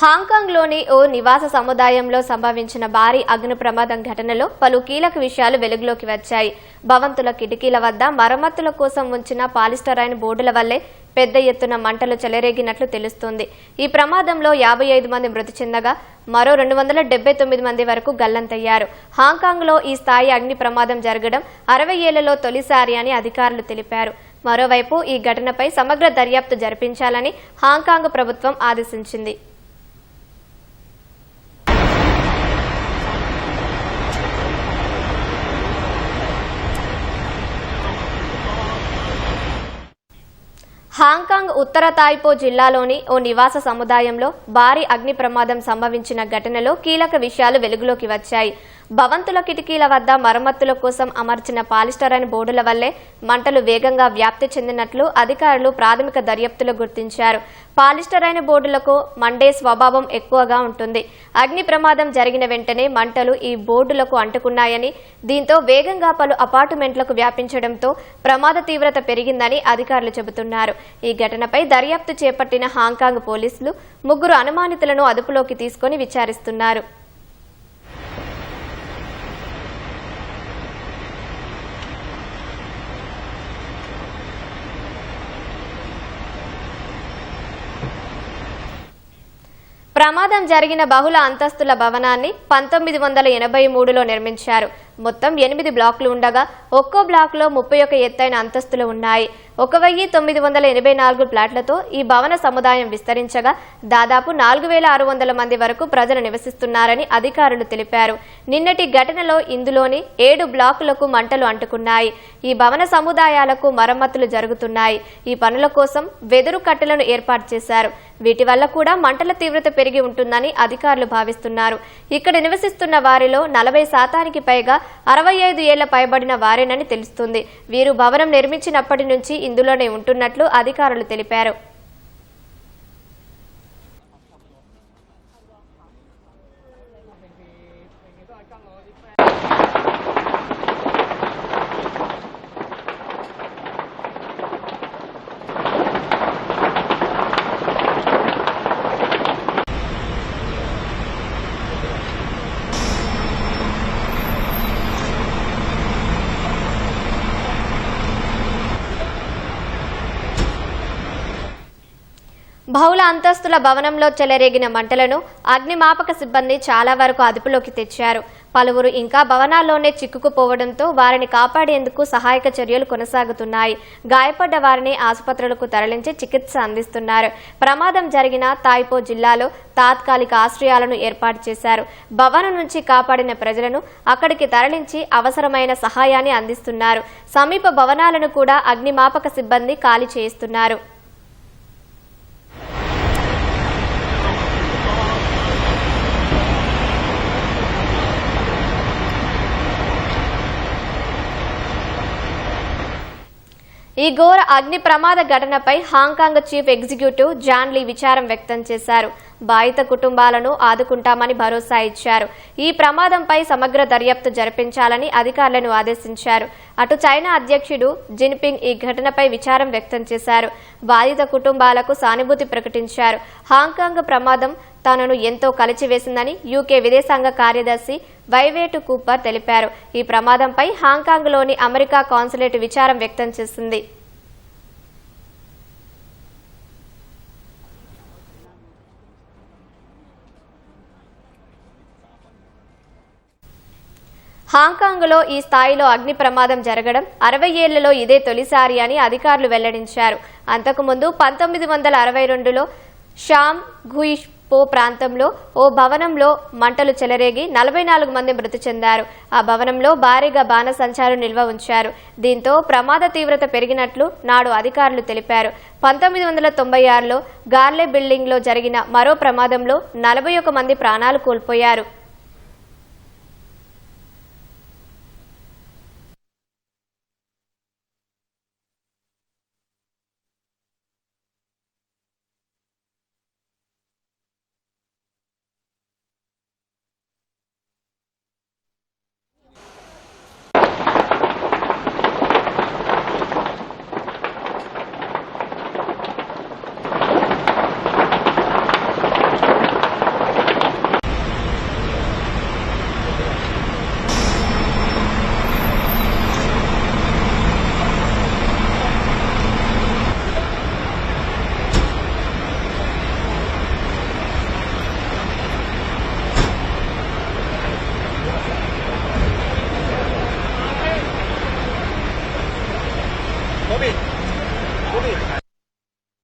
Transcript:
హాంకాంగ్లోని ఓ నివాస సముదాయంలో సంభవించిన భారీ అగ్ని ప్రమాదం ఘటనలో పలు కీలక విషయాలు వెలుగులోకి వచ్చాయి. భవంతుల కిటికీల వద్ద మరమ్మతుల కోసం ఉంచిన పాలిస్టరైన్ బోర్డుల వల్లే పెద్ద ఎత్తున మంటలు చెలరేగినట్లు తెలుస్తోంది. ఈ ప్రమాదంలో యాభై ఐదు మంది మృతి చెందగా మరో రెండు వందల డెబ్బై తొమ్మిది మంది వరకు గల్లంతయ్యారు. హాంకాంగ్లో ఈ స్థాయి అగ్ని ప్రమాదం జరగడం అరవై ఏళ్ళలో తొలిసారి అని అధికారులు తెలిపారు. మరోవైపు ఈ ఘటనపై సమగ్ర దర్యాప్తు జరిపించాలని హాంకాంగ్ ప్రభుత్వం ఆదేశించింది. హాంకాంగ్ ఉత్తర తాయిపో జిల్లాలోని ఓ నివాస సముదాయంలో భారీ అగ్ని ప్రమాదం సంభవించిన ఘటనలో కీలక విషయాలు వెలుగులోకి వచ్చాయి. భవంతుల కిటికీల వద్ద మరమ్మతుల కోసం అమర్చిన పాలిస్టరైన్ బోర్డుల వల్లే మంటలు వేగంగా వ్యాప్తి చెందినట్లు అధికారులు ప్రాథమిక దర్యాప్తులో గుర్తించారు. పాలిస్టరైన్ బోర్డులకు మండే స్వభావం ఎక్కువగా ఉంటుంది. అగ్ని ప్రమాదం జరిగిన వెంటనే మంటలు ఈ బోర్డులకు అంటుకున్నాయని దీంతో వేగంగా పలు అపార్ట్మెంట్లకు వ్యాపించడంతో ప్రమాద తీవ్రత పెరిగిందని అధికారులు చెబుతున్నారు. ఈ ఘటనపై దర్యాప్తు చేపట్టిన హాంకాంగ్ పోలీసులు ముగ్గురు అనుమానితులను అదుపులోకి తీసుకొని విచారిస్తున్నారు. ప్రమాదం జరిగిన బహుళ అంతస్తుల భవనాన్ని పంతొమ్మిది వందల ఎనభై మూడులో నిర్మించారు. మొత్తం ఎనిమిది బ్లాక్లు ఉండగా ఒక్కో బ్లాక్లో ముప్పై ఒక ఎత్తైన అంతస్తులు ఉన్నాయి. ఒక వెయ్యి తొమ్మిది వందల ఎనభై నాలుగు ప్లాట్లతో ఈ భవన సముదాయం విస్తరించగా దాదాపు నాలుగు వేల ఆరు వందల మంది వరకు ప్రజలు నివసిస్తున్నారని అధికారులు తెలిపారు. నిన్నటి ఘటనలో ఇందులోని ఏడు బ్లాకులకు మంటలు అంటుకున్నాయి. ఈ భవన సముదాయాలకు మరమ్మతులు జరుగుతున్నాయి. ఈ పనుల కోసం వెదురు కట్టెలను ఏర్పాటు చేశారు. వీటి వల్ల కూడా మంటల తీవ్రత పెరిగి ఉంటుందని అధికారులు భావిస్తున్నారు. ఇక్కడ నివసిస్తున్న వారిలో నలభై శాతానికి పైగా అరవై ఐదు ఏళ్ళ పైబడిన వారేనని తెలుస్తుంది. వీరు భవనం నిర్మించినప్పటి నుంచి ఇందులోనే ఉంటున్నట్లు అధికారులు తెలిపారు. బహుళ అంతస్తుల భవనంలో చెలరేగిన మంటలను అగ్నిమాపక సిబ్బంది చాలా వరకు అదుపులోకి తెచ్చారు. పలువురు ఇంకా భవనాల్లోనే చిక్కుకుపోవడంతో వారిని కాపాడేందుకు సహాయక చర్యలు కొనసాగుతున్నాయి. గాయపడ్డ వారిని ఆసుపత్రులకు తరలించి చికిత్స అందిస్తున్నారు. ప్రమాదం జరిగిన తాయిపో జిల్లాలో తాత్కాలిక ఆశ్రయాలను ఏర్పాటు చేశారు. భవనం నుంచి కాపాడిన ప్రజలను అక్కడికి తరలించి అవసరమైన సహాయాన్ని అందిస్తున్నారు. సమీప భవనాలను కూడా అగ్నిమాపక సిబ్బంది ఖాళీ చేయిస్తున్నారు. ఈ ఘోర అగ్ని ప్రమాద ఘటనపై Hong Kong chief executive John Lee విచారం వ్యక్తం చేశారు. బాధిత కుటుంబాలను ఆదుకుంటామని భరోసా ఇచ్చారు. ఈ ప్రమాదంపై సమగ్ర దర్యాప్తు జరిపించాలని అధికారులను ఆదేశించారు. అటు చైనా అధ్యక్షుడు జిన్పింగ్ ఈ ఘటనపై విచారం వ్యక్తం చేశారు. బాధిత కుటుంబాలకు సానుభూతి ప్రకటించారు. హాంకాంగ్ ప్రమాదం తనను ఎంతో కలిచివేసిందని యూకే విదేశాంగ కార్యదర్శి వైవేటు కూపర్ తెలిపారు. ఈ ప్రమాదంపై హాంకాంగ్లోని అమెరికా కాన్సులేట్ విచారం వ్యక్తం చేసింది. హాంకాంగ్లో ఈ స్థాయిలో అగ్ని ప్రమాదం జరగడం అరవై ఏళ్ళలో ఇదే తొలిసారి అని అధికారులు వెల్లడించారు. అంతకుముందు పంతొమ్మిది వందల అరవై రెండులో షామ్ గుయిష్ పో ప్రాంతంలో ఓ భవనంలో మంటలు చెలరేగి నలభై నాలుగు మంది మృతి చెందారు. ఆ భవనంలో భారీగా బాణసంచారం నిల్వ ఉంచారు. దీంతో ప్రమాద తీవ్రత పెరిగినట్లు నాడు అధికారులు తెలిపారు. పంతొమ్మిది వందల తొంభై ఆరులో గార్లే బిల్డింగ్లో జరిగిన మరో ప్రమాదంలో నలభై ఒక మంది ప్రాణాలు కోల్పోయారు.